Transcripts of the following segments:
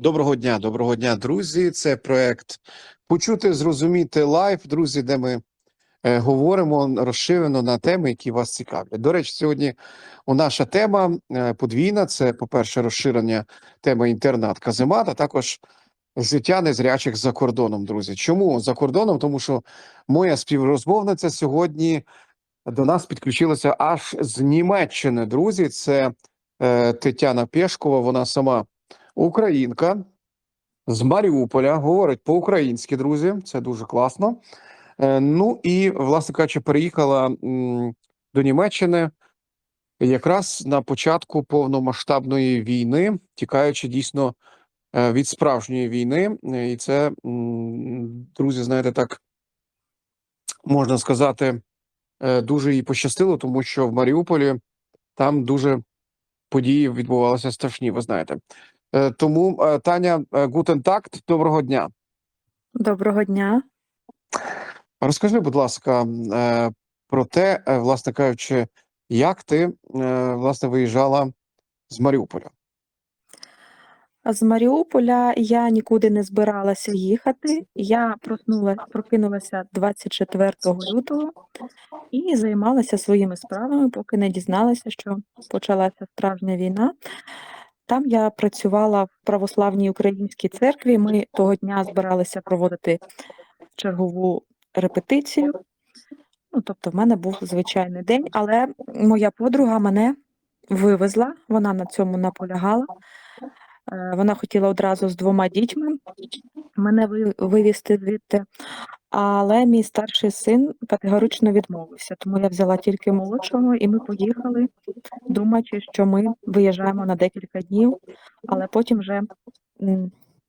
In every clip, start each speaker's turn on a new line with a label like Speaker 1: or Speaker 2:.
Speaker 1: Доброго дня, доброго дня, друзі. Це проект Почути, зрозуміти лайф, друзі, де ми е, говоримо розширено на теми, які вас цікавлять. До речі, сьогодні у наша тема е, подвійна: це, по-перше, розширення теми інтернат каземат, а також життя незрячих за кордоном. Друзі, чому за кордоном? Тому що моя співрозмовниця сьогодні до нас підключилася аж з Німеччини. Друзі, це е, Тетяна Пєшкова. Вона сама українка з Маріуполя, говорить по-українськи, друзі. Це дуже класно. Е, ну і, власне кажучи, переїхала до Німеччини якраз на початку повномасштабної війни, тікаючи дійсно е, від справжньої війни. Е, І це, друзі, знаєте, так можна сказати, дуже їй пощастило, тому що в Маріуполі там дуже події відбувалися страшні, ви знаєте. Е, Тому, е, Таня, е, гутен такт, доброго дня.
Speaker 2: Доброго дня.
Speaker 1: Розкажи, будь ласка, про те, власне кажучи, як ти власне виїжджала з Маріуполя?
Speaker 2: З Маріуполя я нікуди не збиралася їхати. Я проснула, прокинулася 24 лютого і займалася своїми справами, поки не дізналася, що почалася справжня війна. Там я працювала в православній українській церкві. Ми того дня збиралися проводити чергову репетицію. Ну, тобто, в мене був звичайний день, але моя подруга мене вивезла, вона на цьому наполягала. Е, Вона хотіла одразу з двома дітьми мене ви- вивезти звідти, але мій старший син категорично відмовився, тому я взяла тільки молодшого, і ми поїхали, думаючи, що ми виїжджаємо на декілька днів, але потім вже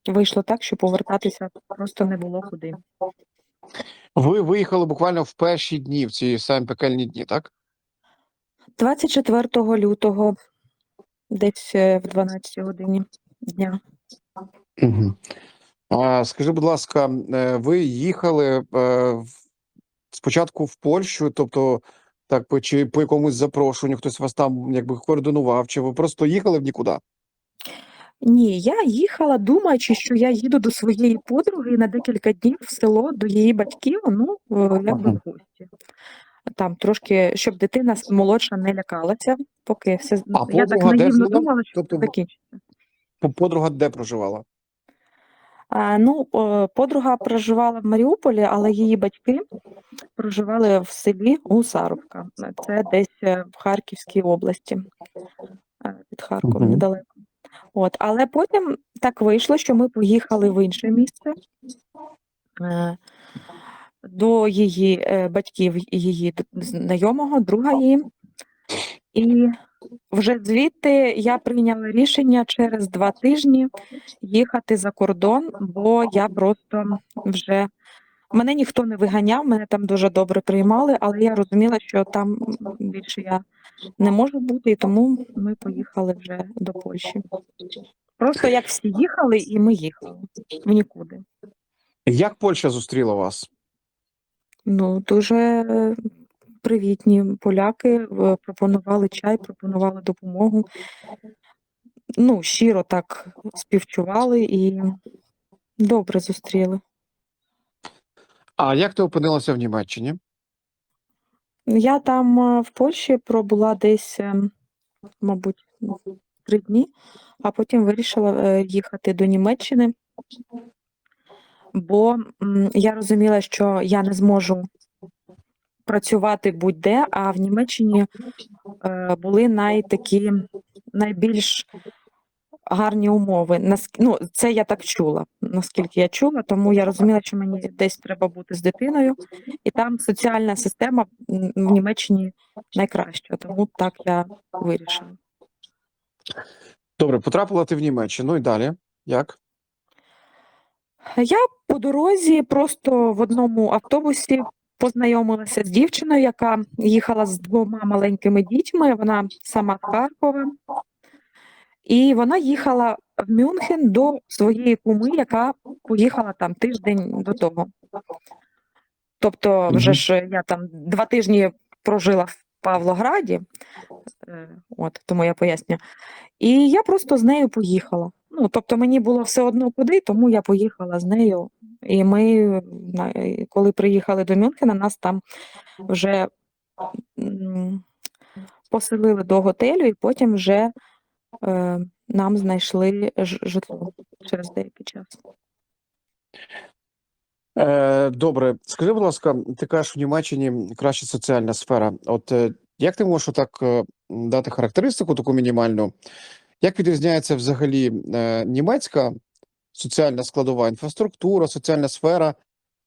Speaker 2: вийшло так, що повертатися просто не було куди.
Speaker 1: Ви виїхали буквально в перші дні, в ці самі пекельні дні, так?
Speaker 2: 24 лютого, десь е, в 12 годині дня.
Speaker 1: Угу. А, скажи, будь ласка, е, ви їхали е, спочатку в Польщу, тобто так по чи по якомусь запрошенню, хтось вас там якби координував, чи ви просто їхали в нікуди?
Speaker 2: Ні, я їхала, думаючи, що я їду до своєї подруги на декілька днів в село до її батьків, ну, е, якби в гості. Там трошки, щоб дитина молодша не лякалася, поки все
Speaker 1: А
Speaker 2: я так
Speaker 1: подруга де
Speaker 2: наївно
Speaker 1: жила?
Speaker 2: думала, що
Speaker 1: Тобто
Speaker 2: закінчиться.
Speaker 1: по- подруга де проживала?
Speaker 2: А, ну, е, подруга проживала в Маріуполі, але її батьки проживали в селі Гусаровка. Це десь е, в Харківській області, е, від Харкова недалеко. От, але потім так вийшло, що ми поїхали в інше місце е, до її е, батьків, її знайомого, друга її. І вже звідти я прийняла рішення через два тижні їхати за кордон, бо я просто вже мене ніхто не виганяв, мене там дуже добре приймали, але я розуміла, що там більше я не можу бути, і тому ми поїхали вже до Польщі. Просто як всі їхали, і ми їхали в нікуди.
Speaker 1: Як Польща зустріла вас?
Speaker 2: Ну, дуже привітні поляки е, пропонували чай, пропонували допомогу. Ну, щиро так співчували і добре зустріли.
Speaker 1: А як ти опинилася в Німеччині?
Speaker 2: Я там е, в Польщі пробула десь, е, мабуть, три дні, а потім вирішила їхати до Німеччини, бо я розуміла, що я не зможу працювати будь-де, а в Німеччині е, були найтакі найбільш гарні умови. Наск- Ну, це я так чула, наскільки я чула, тому я розуміла, що мені десь треба бути з дитиною, і там соціальна система в Німеччині найкраща, тому так я вирішила.
Speaker 1: Добре, потрапила ти в Німеччину і далі. Як?
Speaker 2: Я по дорозі просто в одному автобусі познайомилася з дівчиною, яка їхала з двома маленькими дітьми. Вона сама Харкова. І вона їхала в Мюнхен до своєї куми, яка поїхала там тиждень до того. Тобто, вже ж я там два тижні прожила в Павлограді, е, от тому я поясню. І я просто з нею поїхала. Ну, тобто мені було все одно куди, тому я поїхала з нею. І ми, коли приїхали до Мюнхена, нас там вже поселили до готелю, і потім вже е, нам знайшли житло через деякий час.
Speaker 1: Е, добре, скажи, будь ласка, ти кажеш, в Німеччині краща соціальна сфера. От е, як ти можеш так дати характеристику таку мінімальну? Як відрізняється взагалі е, німецька соціальна складова інфраструктура, соціальна сфера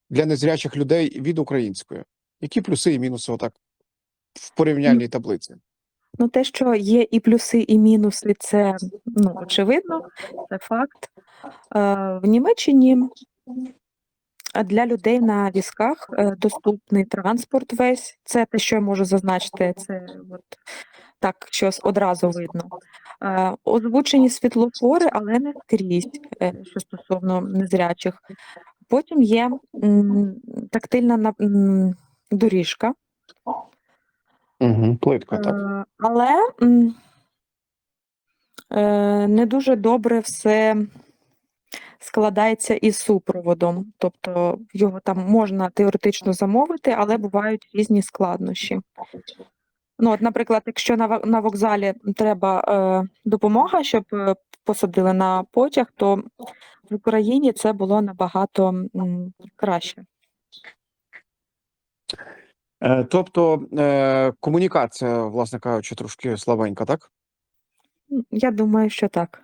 Speaker 1: для незрячих людей від української? Які плюси і мінуси отак в порівняльній таблиці?
Speaker 2: Ну, те, що є і плюси, і мінуси, це ну, очевидно, це факт. Е, в Німеччині для людей на візках е, доступний транспорт весь. Це те, що я можу зазначити, це от так щось одразу видно. Е, озвучені світлофори, але не скрізь, е, що стосовно незрячих. Потім є тактильна доріжка.
Speaker 1: Угу, плитка, так.
Speaker 2: Але не дуже добре все складається із супроводом. Тобто його там можна теоретично замовити, але бувають різні складнощі. Ну, от, наприклад, якщо на, на вокзалі треба е, допомога, щоб е, посадили на потяг, то в Україні це було набагато м, краще.
Speaker 1: Е, тобто е, комунікація, власне кажучи, трошки слабенька, так?
Speaker 2: Я думаю, що так.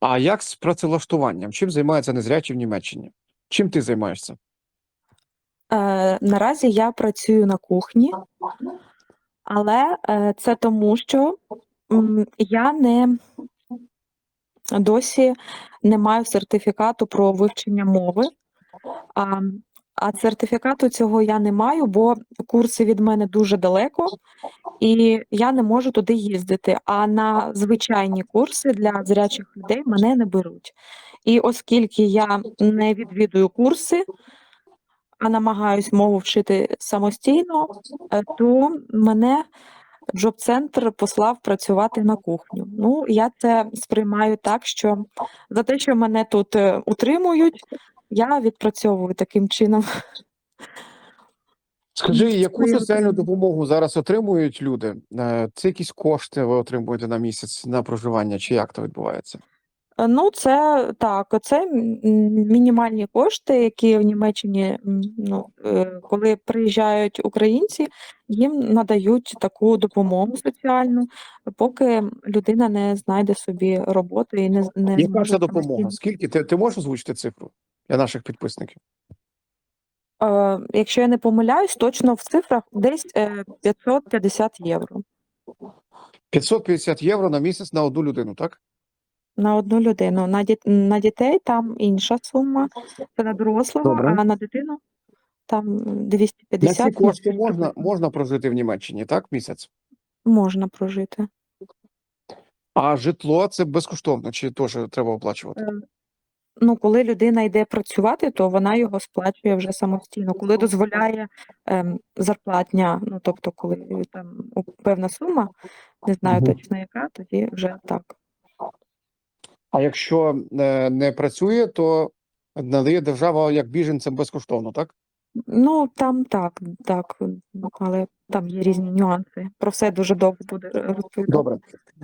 Speaker 1: А як з працевлаштуванням? Чим займаються незрячі в Німеччині? Чим ти займаєшся?
Speaker 2: Е, наразі я працюю на кухні, але е, це тому, що м, я не досі не маю сертифікату про вивчення мови. А, а сертифікату цього я не маю, бо курси від мене дуже далеко, і я не можу туди їздити. А на звичайні курси для зрячих людей мене не беруть. І оскільки я не відвідую курси, а намагаюсь мову вчити самостійно, е, то мене джоб-центр послав працювати на кухню. Ну, я це сприймаю так, що за те, що мене тут е, утримують, я відпрацьовую таким чином.
Speaker 1: Скажи, яку соціальну допомогу зараз отримують люди? Е, Це якісь кошти ви отримуєте на місяць на проживання, чи як то відбувається?
Speaker 2: Е, Ну, це так, це мінімальні кошти, які в Німеччині, ну, е, коли приїжджають українці, їм надають таку допомогу соціальну, поки людина не знайде собі роботу і не, не
Speaker 1: Яка це допомога? Скільки? Ти, ти можеш озвучити цифру для наших підписників?
Speaker 2: Е, Якщо я не помиляюсь, точно в цифрах десь е, 550 євро
Speaker 1: 550 євро на місяць на одну людину, так?
Speaker 2: на одну людину. На, діт- на дітей там інша сума, це на дорослого,
Speaker 1: Добре.
Speaker 2: а на дитину там
Speaker 1: На
Speaker 2: 250
Speaker 1: ці кошти можна, можна прожити в Німеччині, так? Місяць.
Speaker 2: можна прожити.
Speaker 1: А житло це безкоштовно, чи теж треба оплачувати?
Speaker 2: Е, Ну, коли людина йде працювати, то вона його сплачує вже самостійно. Коли дозволяє ем, зарплатня, ну тобто, коли там певна сума, не знаю
Speaker 1: угу.
Speaker 2: точно яка, тоді вже так.
Speaker 1: А якщо е, не працює, то надає держава як біженцям безкоштовно, так?
Speaker 2: Ну там так, так, але там є різні нюанси. Про все дуже довго буде розповідати.
Speaker 1: Добре.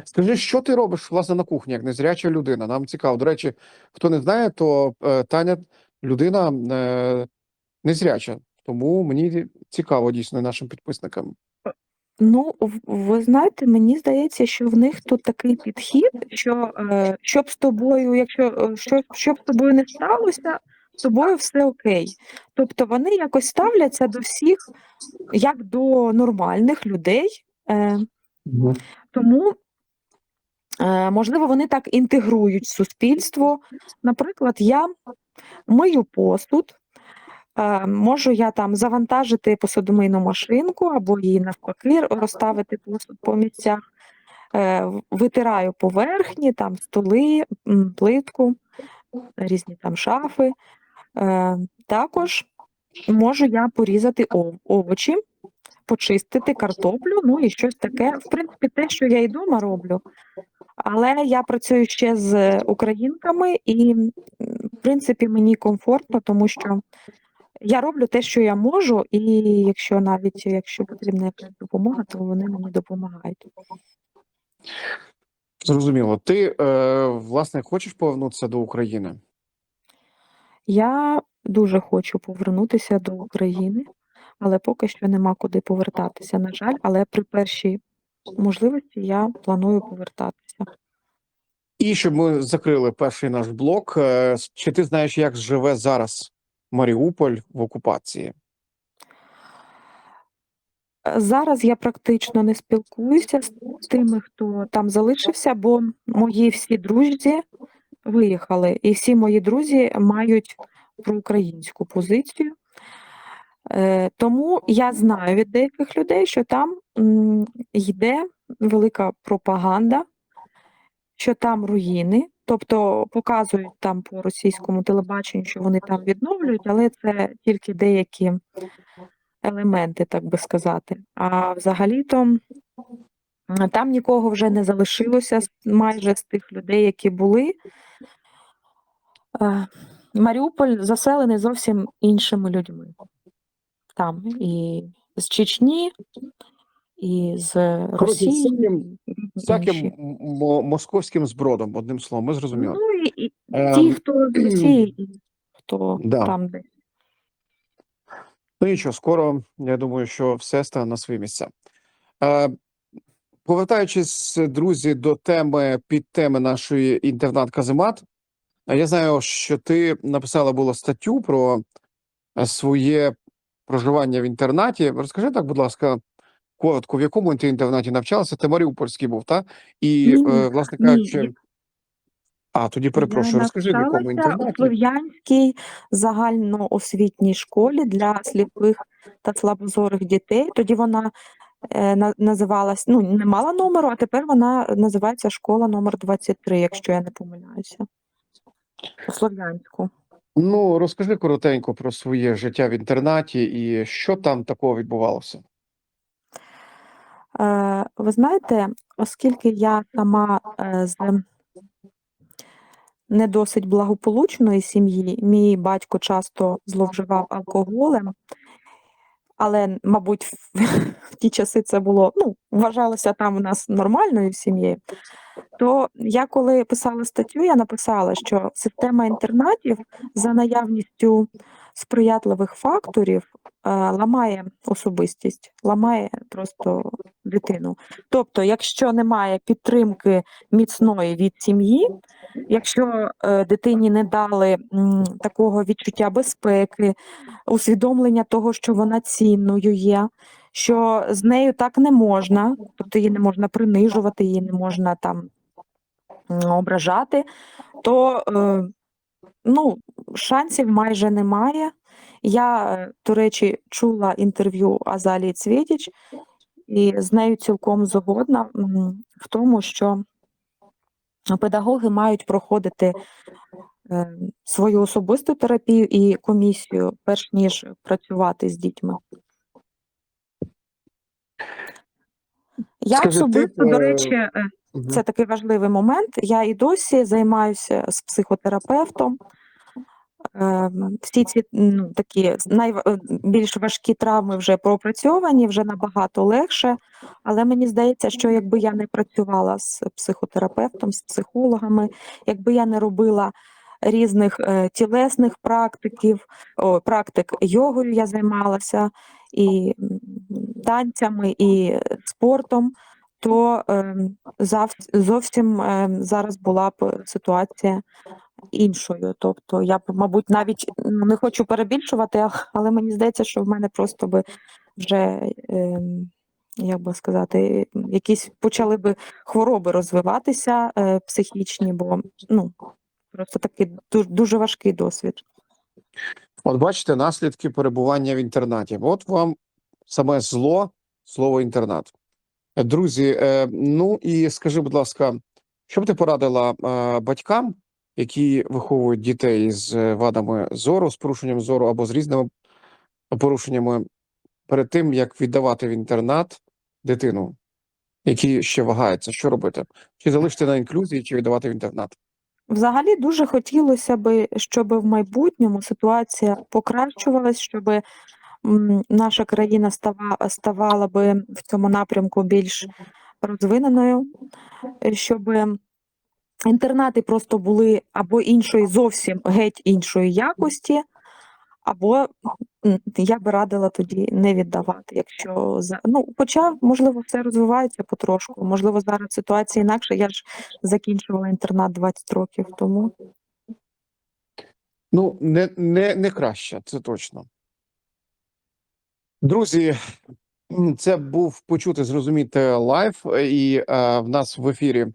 Speaker 1: Скажи, що ти робиш власне на кухні, як незряча людина? Нам цікаво. До речі, хто не знає, то е, Таня людина е, незряча. Тому мені цікаво дійсно нашим підписникам.
Speaker 2: Ну, ви знаєте, мені здається, що в них тут такий підхід, що е, щоб з тобою, якщо е, що, щоб з тобою не сталося, з тобою все окей. Тобто вони якось ставляться до всіх як до нормальних людей. Е, тому, е, можливо, вони так інтегрують суспільство. Наприклад, я мию посуд, е, можу я там завантажити посудомийну машинку або її навпаки розставити посуд по місцях, е, витираю поверхні, там столи, плитку, різні там шафи. Е, Також можу я порізати овочі, почистити картоплю, ну і щось таке. В принципі, те, що я і дома роблю. Але я працюю ще з українками, і, в принципі, мені комфортно, тому що я роблю те, що я можу, і якщо навіть якщо потрібна допомога, то вони мені допомагають.
Speaker 1: Зрозуміло. Ти, е, власне, хочеш повернутися до України?
Speaker 2: Я дуже хочу повернутися до України, але поки що нема куди повертатися, на жаль, але при першій можливості я планую повертатися.
Speaker 1: І щоб ми закрили перший наш блок, е, чи ти знаєш, як живе зараз Маріуполь в окупації?
Speaker 2: Е, Зараз я практично не спілкуюся з тими, хто там залишився, бо мої всі друзі виїхали, і всі мої друзі мають проукраїнську позицію. Е, Тому я знаю від деяких людей, що там йде велика пропаганда, що там руїни, тобто показують там по російському телебаченню, що вони там відновлюють, але це тільки деякі елементи, так би сказати. А взагалі-то там нікого вже не залишилося майже з тих людей, які були. Е, Маріуполь заселений зовсім іншими людьми. Там і з Чечні, і з Росії,
Speaker 1: всяким- Всяким московським збродом, одним словом, ми зрозуміли.
Speaker 2: Ну і, і
Speaker 1: Ем,
Speaker 2: ті, хто з Росії, хто
Speaker 1: Да.
Speaker 2: там десь.
Speaker 1: Ну нічого, скоро я думаю, що все стане на свої місця. Е, повертаючись, друзі, до теми підтеми нашої інтернат-каземат, е, я знаю, що ти написала було статтю про е, своє проживання в інтернаті. Розкажи так, будь ласка, коротко, в якому ти інтернаті навчалася? Ти Маріупольський був, так? І,
Speaker 2: Ні,
Speaker 1: е, власне кажучи, а тоді перепрошую,
Speaker 2: я
Speaker 1: розкажи, в якому
Speaker 2: навчалася у
Speaker 1: інтернаті?
Speaker 2: Слов'янській загальноосвітній школі для сліпих та слабозорих дітей. Тоді вона е, називалась, ну, не мала номеру, а тепер вона називається школа номер 23, якщо я не помиляюся. У Слов'янську.
Speaker 1: Ну, розкажи коротенько про своє життя в інтернаті і що там такого відбувалося.
Speaker 2: Е, ви знаєте, оскільки я сама е, з не досить благополучної сім'ї, мій батько часто зловживав алкоголем, але, мабуть, в, ті часи це було, ну, вважалося там у нас нормальною сім'єю. То я коли писала статтю, я написала, що система інтернатів за наявністю сприятливих факторів ламає особистість, ламає просто дитину. Тобто, якщо немає підтримки міцної від сім'ї, якщо е, дитині не дали такого відчуття безпеки, усвідомлення того, що вона цінною є, що з нею так не можна, тобто її не можна принижувати, її не можна там ображати, то е, ну, шансів майже немає. Я, до речі, чула інтерв'ю Азалії Цвєтіч, і з нею цілком згодна в тому, що педагоги мають проходити е, свою особисту терапію і комісію, перш ніж працювати з дітьми. Я
Speaker 1: Скажи, ти,
Speaker 2: особисто, до
Speaker 1: е,
Speaker 2: речі, е, це такий важливий момент. Я і досі займаюся з психотерапевтом. Ем, Всі ці ну, такі найбільш важкі травми вже пропрацьовані, вже набагато легше. Але мені здається, що якби я не працювала з психотерапевтом, з психологами, якби я не робила різних е, тілесних практиків, о, практик йогою я займалася, і танцями, і спортом, то зав- зовсім ем, зараз була б ситуація іншою. Тобто я б, мабуть, навіть ну, не хочу перебільшувати, але мені здається, що в мене просто би вже, ем, як би сказати, якісь почали би хвороби розвиватися е, психічні, бо ну, просто такий дуже, дуже важкий досвід.
Speaker 1: От бачите наслідки перебування в інтернаті. От вам саме зло, слово інтернат. Е, Друзі, е, ну і скажи, будь ласка, що б ти порадила е, батькам, які виховують дітей з е, вадами зору, з порушенням зору або з різними порушеннями перед тим, як віддавати в інтернат дитину? які ще вагаються, що робити? Чи залишити на інклюзії, чи віддавати в інтернат?
Speaker 2: Взагалі дуже хотілося би, щоб в майбутньому ситуація покращувалась, щоб наша країна става, ставала би в цьому напрямку більш розвиненою, щоб інтернати просто були або іншої, зовсім геть іншої якості, або я би радила тоді не віддавати, якщо ну, хоча, можливо, все розвивається потрошку. Можливо, зараз ситуація інакша. Я ж закінчувала інтернат 20 років тому.
Speaker 1: Ну, не, не, не краще, це точно. Друзі, це був почути, зрозуміти лайв, і е, в нас в ефірі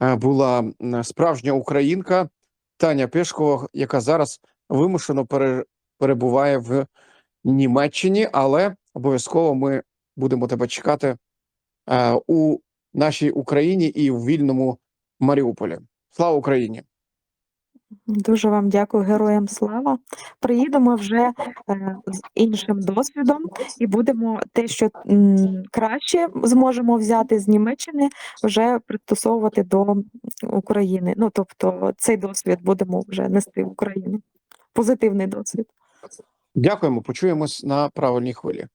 Speaker 1: була справжня українка Таня Пешкова, яка зараз вимушено пере, перебуває в Німеччині, але обов'язково ми будемо тебе чекати е, у нашій Україні і в вільному Маріуполі. Слава Україні!
Speaker 2: Дуже вам дякую, героям слава. Приїдемо вже е, з іншим досвідом і будемо те, що м, краще зможемо взяти з Німеччини, вже пристосовувати до України. Ну тобто цей досвід будемо вже нести в Україну. Позитивний досвід.
Speaker 1: Дякуємо, почуємось на правильній хвилі.